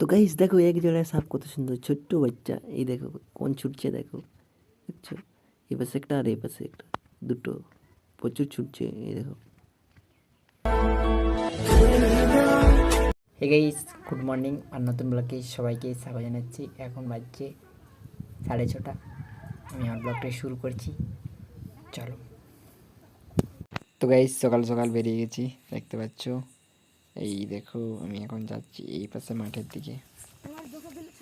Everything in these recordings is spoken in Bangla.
তো গাইস দেখো এক জোড়ায় সাপ কত সুন্দর ছোট্ট বাচ্চা এই দেখো কোন ছুটছে দেখো দেখছ এই পাশে একটা আর এই পাশে একটা দুটো প্রচুর ছুটছে এই দেখো হে গাইস গুড মর্নিং আর নতুন ব্লগে সবাইকে স্বাগত জানাচ্ছি এখন বাজছে সাড়ে ছটা আমি আমার ব্লগটা শুরু করছি চলো তো গাইস সকাল সকাল বেরিয়ে গেছি দেখতে পাচ্ছ এই দেখো আমি এখন যাচ্ছি এই পাশে মাঠের দিকে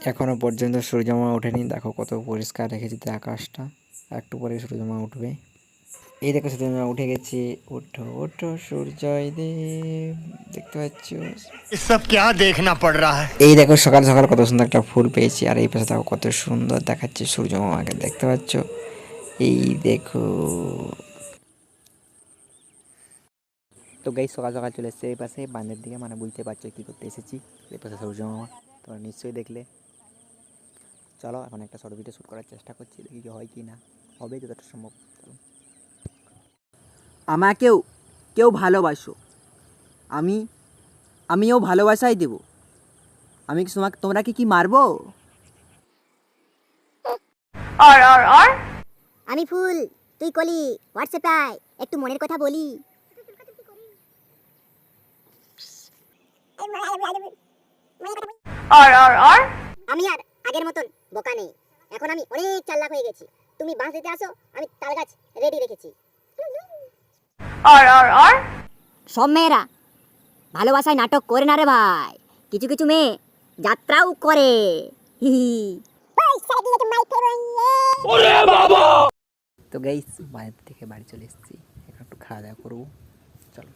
এখনো পর্যন্ত সূর্যমা ওঠেনি দেখো কত পরিষ্কার রেখেছি তো আকাশটা আর একটু পরে সূর্যমা উঠবে এই দেখো সূর্যমা উঠে গেছে ওঠো ওঠো সূর্যোদয় দেব দেখতে পাচ্ছ ये सब क्या देखना पड़ रहा है এই দেখো সকাল সকাল কত সুন্দর একটা ফুল পেয়েছি আর এই পাশে দেখো কত সুন্দর দেখাচ্ছে সূর্য মামাকে দেখতে পাচ্ছ এই দেখো তো গাই সকাল সকাল চলে এসেছে এই পাশে। বাঁধের দিকে মানে বুঝতে পারছ কী করতে এসেছি। এই পাশে সূর্য মামা তোমরা নিশ্চয়ই দেখলে। চলো এখন একটা শর্ট ভিডিও শ্যুট করার চেষ্টা করছি দেখি কি হয় কি না। হবে যতটা সম্ভব। চলো আমাকেও কেউ ভালোবাসো। আমি আমিও ভালোবাসাই দেব। আমি কি তোমাকে তোমরা কি কি মারবো? আর আর আর? আমি ফুল তুই কলি হোয়াটসঅ্যাপে আয় একটু মনের কথা বলি। আমি আর আগের মতন বোকা নেই। এখন আমি অনেক চালাক হয়ে গেছি। তুমি বাঁশ দিতে আসো আমি তাল গাছ রেডি রেখেছি। সব মেয়েরা ভালোবাসায় নাটক করে না রে ভাই। কিছু কিছু মেয়ে যাত্রাও করে। তো গাইস বাড়ির থেকে বাড়ি চলে এসেছি। এখন একটু খাওয়া দাওয়া করব। চলো।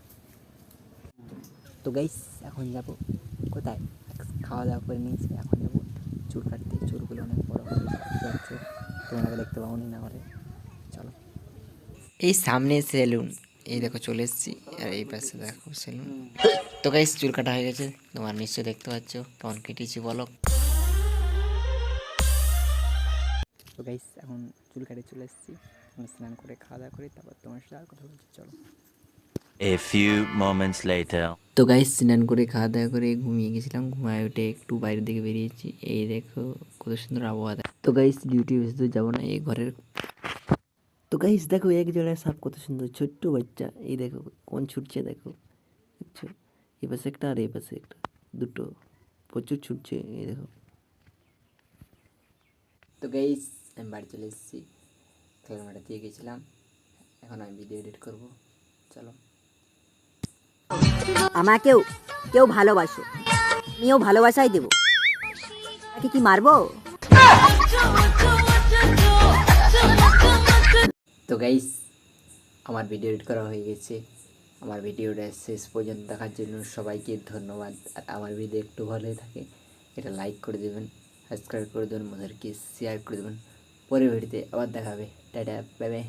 তো গাইস এখন যাব কোথায়? খাওয়া দাওয়া করে নিয়েছি এখন যাব চুল কাটতে। চুলগুলো অনেক বড় বড় যাচ্ছে। তোমরা দেখতে পাবো না করে চলো। এই সামনে সেলুন। এই দেখো চলে এসেছি। আর এই পাশে দেখো সেলুন। তো গাইস চুল কাটা হয়ে গেছে। তোমার নিশ্চয়ই দেখতে পাচ্ছ। কেমন কেটেছি বলো? তো গাইস এখন চুল কাটে চলে এসেছি। আমি স্নান করে খাওয়া দাওয়া করি তারপর তোমার সাথে আর কথা বলছি। চলো। A few moments later. তো গাইস স্নান করে খাওয়া দাওয়া করে ঘুমিয়ে গেছিলাম। ঘুমায় উঠে একটু বাইরের দিকে বেরিয়েছি। এই দেখো কত সুন্দর আবহাওয়া তো গাইস ডিউটি বেশি দূর যাব না, এই ঘরের তো গাইস দেখো এক জোড়ায় সাপ কত সুন্দর, ছোট্ট বাচ্চা। এই দেখো কোন ছুটছে দেখো। দেখছ? এই পাশে একটা আর এই পাশে একটা। দুটো। প্রচুর ছুটছে, এই দেখো। তো গাইস আমি বাড়ি চলে এসেছি। খেলার মাঠে দিয়ে গেছিলাম। এখন আমি ভিডিও এডিট করব। চলো। আমাকেও, কেউ ভালোবাসো আমিও ভালোবাসাই দেব। কি কি মারবো? তো গাইস আমার ভিডিও এডিট করা হয়ে গেছে। আমার ভিডিওটা শেষ পর্যন্ত দেখার জন্য সবাইকে ধন্যবাদ। আর আমার ভিডিও একটু ভালোই থাকে, এটা লাইক করে দেবেন সাবস্ক্রাইব করে দেবেন ওদেরকে শেয়ার করে দেবেন। পরের ভিডিওতে আবার দেখাবে টাটা বাই বাই